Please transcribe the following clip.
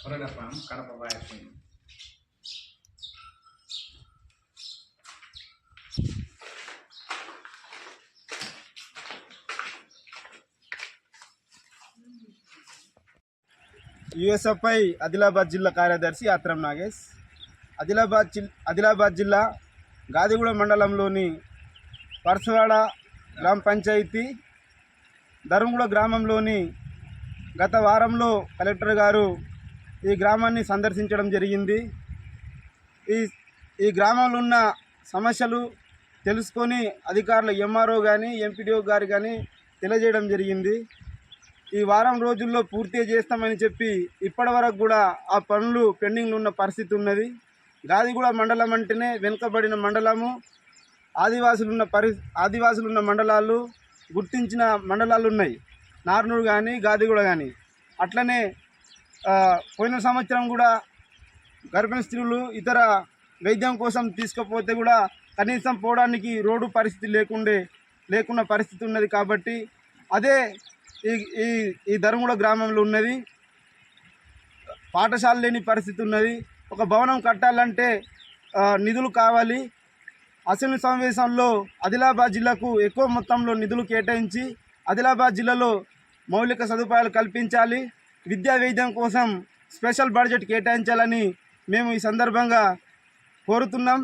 కొరడప్పం Kadapa vaccine USFI Adilabad జిల్లా కార్యదర్శి ఆత్రం నాగేష్. ఆదిలాబాద్ జిల్ ఆదిలాబాద్ జిల్లా గాదిగూడ మండలంలోని పర్సవాడ గ్రామ పంచాయతీ ధర్మగూడ గ్రామంలోని గత వారంలో కలెక్టర్ గారు ఈ గ్రామాన్ని సందర్శించడం జరిగింది. ఈ ఈ గ్రామంలో ఉన్న సమస్యలు తెలుసుకొని అధికారులు ఎంఆర్ఓ కానీ ఎంపీడీఓ గారు కానీ తెలియజేయడం జరిగింది. ఈ వారం రోజుల్లో పూర్తి చేస్తామని చెప్పి ఇప్పటి వరకు కూడా ఆ పనులు పెండింగ్లో ఉన్న పరిస్థితి ఉన్నది. గాదిగూడ మండలం అంటేనే వెనుకబడిన మండలము. ఆదివాసులున్న పరి ఆదివాసులున్న మండలాలు. గుర్తించిన మండలాలు ఉన్నాయి. నార్నూరు కానీ గాదిగూడ కానీ అట్లనే పోయిన సంవత్సరం కూడా గర్భిణీ స్త్రీలు ఇతర వైద్యం కోసం తీసుకపోతే కూడా కనీసం పోవడానికి రోడ్డు పరిస్థితి లేకుండే లేకున్న పరిస్థితి ఉన్నది కాబట్టి అదే ఈ ఈ ఈ ధర్మగూడ గ్రామంలో ఉన్నది. పాఠశాల లేని పరిస్థితి ఉన్నది. ఒక భవనం కట్టాలంటే నిధులు కావాలి. అసెంబ్లీ సమావేశంలో ఆదిలాబాద్ జిల్లాకు ఎక్కువ మొత్తంలో నిధులు కేటాయించి ఆదిలాబాద్ జిల్లాలో మౌలిక సదుపాయాలు కల్పించాలి విద్యా వైద్యం కోసం స్పెషల్ బడ్జెట్ కేటాయించాలని మేము ఈ సందర్భంగా కోరుతున్నాం.